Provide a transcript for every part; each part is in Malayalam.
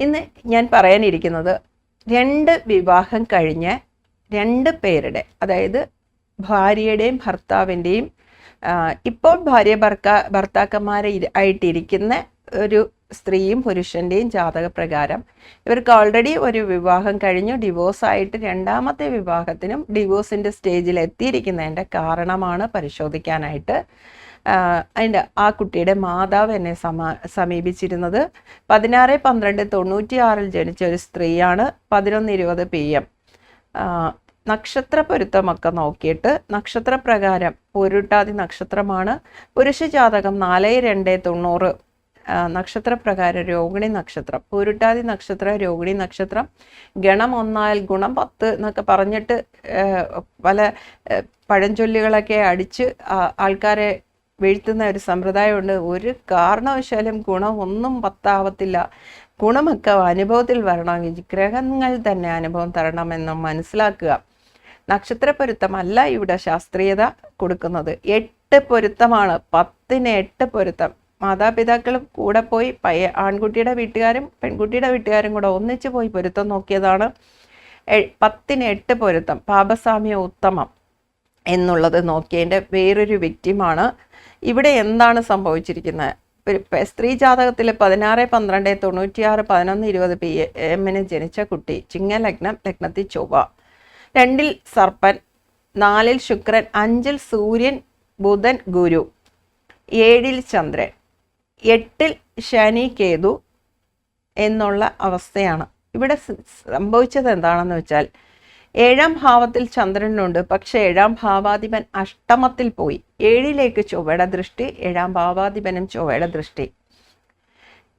ഇന്ന് ഞാൻ പറയാനിരിക്കുന്നത് രണ്ട് വിവാഹം കഴിഞ്ഞ രണ്ട് പേരുടെ അതായത് ഭാര്യയുടെയും ഭർത്താവിന്റെയും ഇപ്പോൾ ഭാര്യ ഭർക്ക ഭർത്താക്കന്മാരെ ആയിട്ടിരിക്കുന്ന ഒരു സ്ത്രീയും പുരുഷന്റെയും ജാതക പ്രകാരം ഇവർക്ക് ഓൾറെഡി ഒരു വിവാഹം കഴിഞ്ഞു. ഡിവോഴ്സ് ആയിട്ട് രണ്ടാമത്തെ വിവാഹത്തിനും ഡിവോഴ്സിന്റെ സ്റ്റേജിൽ എത്തിയിരിക്കുന്നതിന്റെ കാരണമാണ് പരിശോധിക്കാനായിട്ട് അതിന്റെ ആ കുട്ടിയുടെ മാതാവ് എന്നെ സമാ സമീപിച്ചിരുന്നത് പതിനാറ് പന്ത്രണ്ട് തൊണ്ണൂറ്റി ആറിൽ ജനിച്ച ഒരു സ്ത്രീയാണ്. പതിനൊന്ന് ഇരുപത് പി എം. നക്ഷത്ര പൊരുത്തമൊക്കെ നോക്കിയിട്ട് നക്ഷത്ര പ്രകാരം പൊരുട്ടാതി നക്ഷത്രമാണ്. പുരുഷ ജാതകം നാല് രണ്ട് തൊണ്ണൂറ് നക്ഷത്ര പ്രകാരം രോഹിണി നക്ഷത്രം. പൂരുട്ടാതി നക്ഷത്ര രോഹിണി നക്ഷത്രം. ഗണം ഒന്നാൽ ഗുണം പത്ത് എന്നൊക്കെ പറഞ്ഞിട്ട് പല പഴഞ്ചൊല്ലുകളൊക്കെ അടിച്ച് ആൾക്കാരെ വീഴ്ത്തുന്ന ഒരു സമ്പ്രദായമുണ്ട്. ഒരു കാരണവശാലും ഗുണം ഒന്നും പത്താവത്തില്ല. ഗുണമൊക്കെ അനുഭവത്തിൽ വരണമെങ്കിൽ ഗ്രഹങ്ങൾ തന്നെ അനുഭവം തരണമെന്ന് മനസ്സിലാക്കുക. നക്ഷത്രപ്പൊരുത്തമല്ല ഇവിടെ ശാസ്ത്രീയത കൊടുക്കുന്നത്. എട്ട് പൊരുത്തമാണ്. പത്തിന് എട്ട് പൊരുത്തം. മാതാപിതാക്കളും കൂടെ പോയി പയ്യ ആൺകുട്ടിയുടെ വീട്ടുകാരും പെൺകുട്ടിയുടെ വീട്ടുകാരും കൂടെ ഒന്നിച്ചു പോയി പൊരുത്തം നോക്കിയതാണ്. പത്തിന് എട്ട് പൊരുത്തം. പാപസാമ്യ ഉത്തമം എന്നുള്ളത് നോക്കിയതിന്റെ വേറൊരു വ്യക്തിമാണ് ഇവിടെ എന്താണ് സംഭവിച്ചിരിക്കുന്നത്? സ്ത്രീ ജാതകത്തിൽ പതിനാറ് പന്ത്രണ്ട് തൊണ്ണൂറ്റിയാറ് പതിനൊന്ന് ഇരുപത് പി എമ്മിന് ജനിച്ച കുട്ടി ചിങ്ങലഗ്നം ലഗ്നത്തിൽ ചൊവ്വ. രണ്ടിൽ സർപ്പൻ നാലിൽ ശുക്രൻ അഞ്ചിൽ സൂര്യൻ ബുധൻ ഗുരു. ഏഴിൽ ചന്ദ്രൻ. എട്ടിൽ ശനി കേതു എന്നുള്ള അവസ്ഥയാണ്. ഇവിടെ സംഭവിച്ചത് എന്താണെന്ന് വെച്ചാൽ ഏഴാം ഭാവത്തിൽ ചന്ദ്രനുണ്ട്. പക്ഷെ ഏഴാം ഭാവാധിപൻ അഷ്ടമത്തിൽ പോയി. ഏഴിലേക്ക് ചൊവ്വയുടെ ദൃഷ്ടി ഏഴാം ഭാവാധിപനും ചൊവ്വയുടെ ദൃഷ്ടി.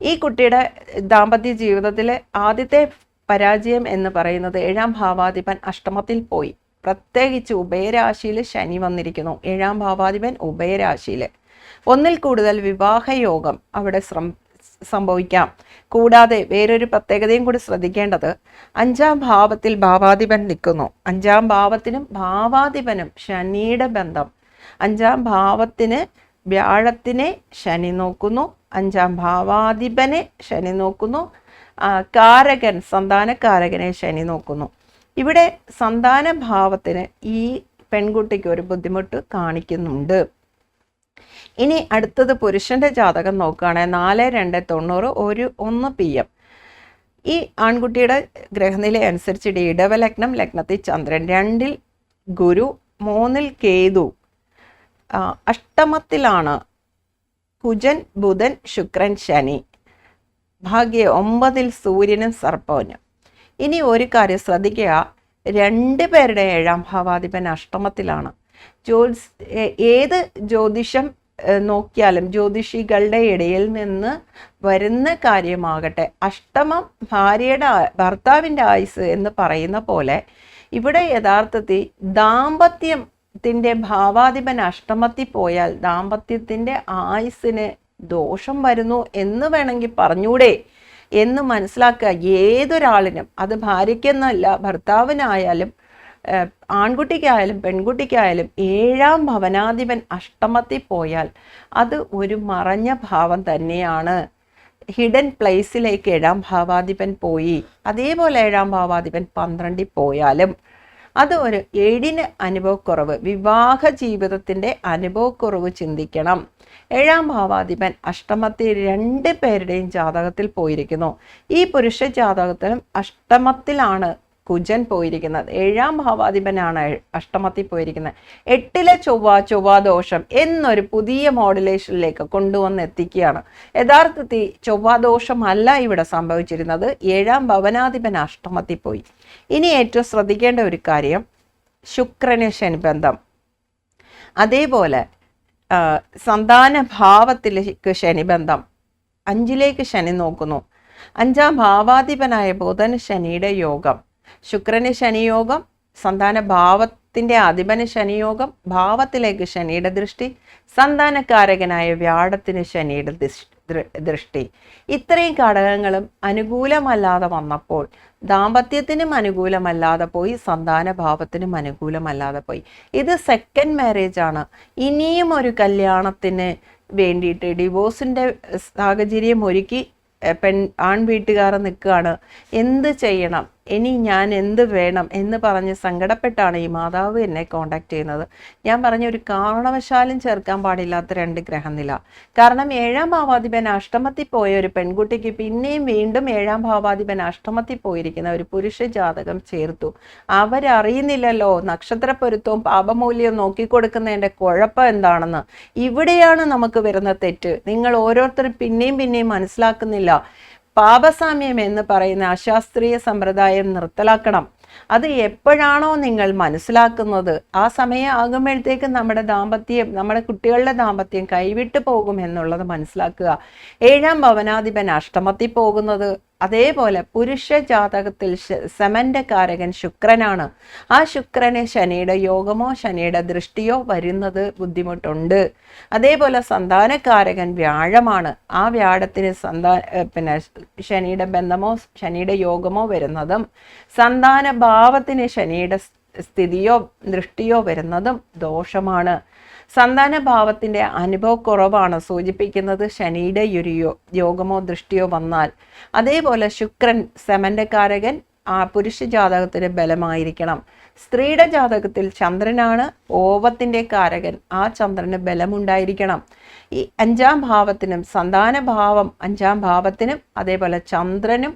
ഈ കുട്ടിയുടെ ദാമ്പത്യ ജീവിതത്തിലെ ആദ്യത്തെ പരാജയം എന്ന് പറയുന്നത് ഏഴാം ഭാവാധിപൻ അഷ്ടമത്തിൽ പോയി. പ്രത്യേകിച്ച് ഉഭയരാശിയിൽ ശനി വന്നിരിക്കുന്നു. ഏഴാം ഭാവാധിപൻ ഉഭയരാശിയിൽ. ഒന്നിൽ കൂടുതൽ വിവാഹയോഗം അവിടെ ശ്രം സംഭവിക്കാം. കൂടാതെ വേറൊരു പ്രത്യേകതയും കൂടി ശ്രദ്ധിക്കേണ്ടത് അഞ്ചാം ഭാവത്തിൽ ഭാവാധിപൻ നിൽക്കുന്നു. അഞ്ചാം ഭാവത്തിനും ഭാവാധിപനും ശനിയുടെ ബന്ധം. അഞ്ചാം ഭാവത്തിന് വ്യാഴത്തിനെ ശനി നോക്കുന്നു. അഞ്ചാം ഭാവാധിപനെ ശനി നോക്കുന്നു. കാരകൻ സന്താനക്കാരകനെ ശനി നോക്കുന്നു. ഇവിടെ സന്താന ഭാവത്തിന് ഈ പെൺകുട്ടിക്ക് ഒരു ബുദ്ധിമുട്ട് കാണിക്കുന്നുണ്ട്. ഇനി അടുത്തത് പുരുഷന്റെ ജാതകം നോക്കുകയാണെങ്കിൽ നാല് രണ്ട് തൊണ്ണൂറ് ഒരു ഒന്ന് പി എം. ഈ ആൺകുട്ടിയുടെ ഗ്രഹനില അനുസരിച്ച് ഇടവലഗ്നം ലഗ്നത്തിൽ ചന്ദ്രൻ രണ്ടിൽ ഗുരു മൂന്നിൽ കേതു. അഷ്ടമത്തിലാണ് കുജൻ ബുധൻ ശുക്രൻ ശനി. ഭാഗ്യ ഒമ്പതിൽ സൂര്യനും സർപ്പവനും. ഇനി ഒരു കാര്യം ശ്രദ്ധിക്കുക രണ്ട് പേരുടെ ഏഴാം ഭാവാധിപൻ അഷ്ടമത്തിലാണ്. ജ്യോത്സ് ഏത് ജ്യോതിഷം നോക്കിയാലും ജ്യോതിഷികളുടെ ഇടയിൽ നിന്ന് വരുന്ന കാര്യമാകട്ടെ. അഷ്ടമം ഭാര്യയുടെ ഭർത്താവിന്റെ ആയുസ് എന്ന് പറയുന്ന പോലെ ഇവിടെ യഥാർത്ഥത്തിൽ ദാമ്പത്യത്തിന്റെ ഭാവാധിപൻ അഷ്ടമത്തിൽ പോയാൽ ദാമ്പത്യത്തിന്റെ ആയുസ്സിന് ദോഷം വരുന്നു എന്ന് വേണമെങ്കിൽ പറഞ്ഞൂടെ എന്ന് മനസ്സിലാക്കുക. ഏതൊരാളിനും അത് ഭാര്യയ്ക്കെന്നല്ല ഭർത്താവിനായാലും ആൺകുട്ടിക്കായാലും പെൺകുട്ടിക്കായാലും ഏഴാം ഭവനാധിപൻ അഷ്ടമത്തിൽ പോയാൽ അത് ഒരു മറഞ്ഞ ഭാവം തന്നെയാണ്. ഹിഡൻ പ്ലേസിലേക്ക് ഏഴാം ഭാവാധിപൻ പോയി. അതേപോലെ ഏഴാം ഭാവാധിപൻ പന്ത്രണ്ടിൽ പോയാലും അത് ഒരു ഏഴിന് അനുഭവക്കുറവ് വിവാഹ ജീവിതത്തിന്റെ അനുഭവക്കുറവ് ചിന്തിക്കണം. ഏഴാം ഭാവാധിപൻ അഷ്ടമത്തിൽ രണ്ട് പേരുടെയും ജാതകത്തിൽ പോയിരിക്കുന്നു. ഈ പുരുഷ ജാതകത്തിലും അഷ്ടമത്തിലാണ് കുജൻ പോയിരിക്കുന്നത്. ഏഴാം ഭാവാധിപനാണ് അഷ്ടമത്തിൽ പോയിരിക്കുന്നത്. എട്ടിലെ ചൊവ്വ ചൊവ്വ ദോഷം എന്നൊരു പുതിയ മോഡുലേഷനിലേക്ക് കൊണ്ടുവന്ന് എത്തിക്കുകയാണ് യഥാർത്ഥത്തിൽ ചൊവ്വ ദോഷമല്ല ഇവിടെ സംഭവിച്ചിരുന്നത്. ഏഴാം ഭവനാധിപൻ അഷ്ടമത്തിൽ പോയി. ഇനി ഏറ്റവും ശ്രദ്ധിക്കേണ്ട ഒരു കാര്യം ശുക്രന് ശനിബന്ധം. അതേപോലെ സന്താന ഭാവത്തിലേക്ക് ശനിബന്ധം. അഞ്ചിലേക്ക് ശനി നോക്കുന്നു. അഞ്ചാം ഭാവാധിപനായ ബുധന് ശനിയുടെ യോഗം. ശുക്രന് ശനിയോഗം സന്താന ഭാവത്തിന്റെ അധിപന് ശനിയോഗം ഭാവത്തിലേക്ക് ശനിയുടെ ദൃഷ്ടി സന്താനക്കാരകനായ വ്യാഴത്തിന് ശനിയുടെ ദൃഷ്ടി. ഇത്രയും ഘടകങ്ങളും അനുകൂലമല്ലാതെ വന്നപ്പോൾ ദാമ്പത്യത്തിനും അനുകൂലമല്ലാതെ പോയി സന്താന ഭാവത്തിനും അനുകൂലമല്ലാതെ പോയി. ഇത് സെക്കൻഡ് മാരേജ് ആണ്. ഇനിയും ഒരു കല്യാണത്തിന് വേണ്ടിയിട്ട് ഡിവോഴ്സിന്റെ സാഹചര്യം ഒരുക്കി പെൺ ആൺ വീട്ടുകാർ നിൽക്കുകയാണ്. എന്ത് ചെയ്യണം? ഇനി ഞാൻ എന്ത് വേണം എന്ന് പറഞ്ഞ് സങ്കടപ്പെട്ടാണ് ഈ മാതാവ് എന്നെ കോണ്ടാക്ട് ചെയ്യുന്നത്. ഞാൻ പറഞ്ഞ ഒരു കാരണവശാലും ചേർക്കാൻ പാടില്ലാത്ത രണ്ട് ഗ്രഹനില. കാരണം ഏഴാം ഭാവാധിപൻ അഷ്ടമത്തിൽ പോയ ഒരു പെൺകുട്ടിക്ക് പിന്നെയും വീണ്ടും ഏഴാം ഭാവാധിപൻ അഷ്ടമത്തിൽ പോയിരിക്കുന്ന ഒരു പുരുഷ ജാതകം ചേർത്തു. അവരറിയുന്നില്ലല്ലോ നക്ഷത്രപ്പൊരുത്തവും പാപമൂല്യവും നോക്കിക്കൊടുക്കുന്നതിന്റെ കുഴപ്പം എന്താണെന്ന്. ഇവിടെയാണ് നമുക്ക് വരുന്ന തെറ്റ്. നിങ്ങൾ ഓരോരുത്തരും പിന്നെയും പിന്നെയും മനസ്സിലാക്കുന്നില്ല. പാപസാമ്യം എന്ന് പറയുന്ന അശാസ്ത്രീയ സമ്പ്രദായം നിർത്തലാക്കണം. അത് എപ്പോഴാണോ നിങ്ങൾ മനസ്സിലാക്കുന്നത് ആ സമയം ആകുമ്പോഴത്തേക്ക് നമ്മുടെ ദാമ്പത്യം നമ്മുടെ കുട്ടികളുടെ ദാമ്പത്യം കൈവിട്ടു പോകും എന്നുള്ളത് മനസ്സിലാക്കുക. ഏഴാം ഭവനാധിപൻ അഷ്ടമത്തിൽ പോകുന്നത് അതേപോലെ പുരുഷ ജാതകത്തിൽ സെമന്റെ കാരകൻ ശുക്രനാണ്. ആ ശുക്രന് ശനിയുടെ യോഗമോ ശനിയുടെ ദൃഷ്ടിയോ വരുന്നത് ബുദ്ധിമുട്ടുണ്ട്. അതേപോലെ സന്താനക്കാരകൻ വ്യാഴമാണ്. ആ വ്യാഴത്തിന് സന്താ പിന്നെ ശനിയുടെ ബന്ധമോ ശനിയുടെ യോഗമോ വരുന്നതും സന്താന ഭാവത്തിന് ശനിയുടെ സ്ഥിതിയോ ദൃഷ്ടിയോ വരുന്നതും ദോഷമാണ്. സന്താന ഭാവത്തിന്റെ അനുഭവക്കുറവാണ് സൂചിപ്പിക്കുന്നത് ശനിയുടെ ഒരു യോഗമോ ദൃഷ്ടിയോ വന്നാൽ. അതേപോലെ ശുക്രൻ സമന്റെ കാരകൻ ആ പുരുഷ ജാതകത്തിന് ബലമായിരിക്കണം. സ്ത്രീയുടെ ജാതകത്തിൽ ചന്ദ്രനാണ് ഓവത്തിന്റെ കാരകൻ ആ ചന്ദ്രന് ബലമുണ്ടായിരിക്കണം. ഈ അഞ്ചാം ഭാവത്തിനും സന്താന ഭാവം അഞ്ചാം ഭാവത്തിനും അതേപോലെ ചന്ദ്രനും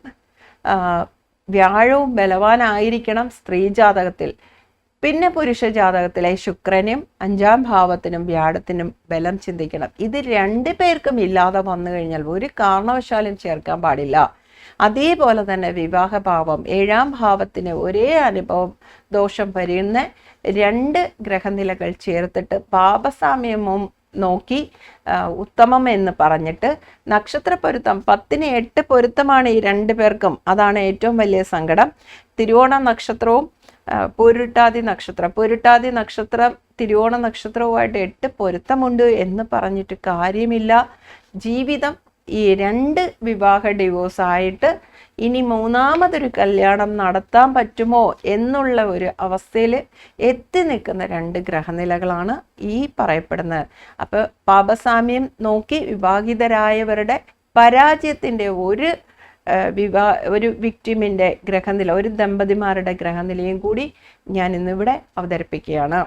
വ്യാഴവും ബലവാനായിരിക്കണം സ്ത്രീ ജാതകത്തിൽ. പിന്നെ പുരുഷ ജാതകത്തിലെ ശുക്രനും അഞ്ചാം ഭാവത്തിനും വ്യാഴത്തിനും ബലം ചിന്തിക്കണം. ഇത് രണ്ടു പേർക്കും ഇല്ലാതെ വന്നു കഴിഞ്ഞാൽ ഒരു കാരണവശാലും ചേർക്കാൻ പാടില്ല. അതേപോലെ തന്നെ വിവാഹഭാവം ഏഴാം ഭാവത്തിന് ഒരേ അനുഭവം ദോഷം വരുന്ന രണ്ട് ഗ്രഹനിലകൾ ചേർത്തിട്ട് പാപസാമ്യമും നോക്കി ഉത്തമം എന്ന് പറഞ്ഞിട്ട് നക്ഷത്ര പൊരുത്തം പത്തിന് എട്ട് പൊരുത്തമാണ് ഈ രണ്ട് പേർക്കും. അതാണ് ഏറ്റവും വലിയ സങ്കടം. തിരുവോണ നക്ഷത്രവും പൊരുട്ടാതി നക്ഷത്രം. പൊരുട്ടാതി നക്ഷത്രം തിരുവോണ നക്ഷത്രവുമായിട്ട് എട്ട് പൊരുത്തമുണ്ട് എന്ന് പറഞ്ഞിട്ട് കാര്യമില്ല. ജീവിതം ഈ രണ്ട് വിവാഹ ഡിവോഴ്സ് ആയിട്ട് ഇനി മൂന്നാമതൊരു കല്യാണം നടത്താൻ പറ്റുമോ എന്നുള്ള ഒരു അവസ്ഥയിൽ എത്തി നിൽക്കുന്ന രണ്ട് ഗ്രഹനിലകളാണ് ഈ പറയപ്പെടുന്നത്. അപ്പോൾ പാപസാമ്യം നോക്കി വിവാഹിതരായവരുടെ പരാജയത്തിന്റെ ഒരു വിവാ ഒരു വിക്ടിമിന്റെ ഗ്രഹനില ഒരു ദമ്പതിമാരുടെ ഗ്രഹനിലയും കൂടി ഞാൻ ഇന്നിവിടെ അവതരിപ്പിക്കുകയാണ്.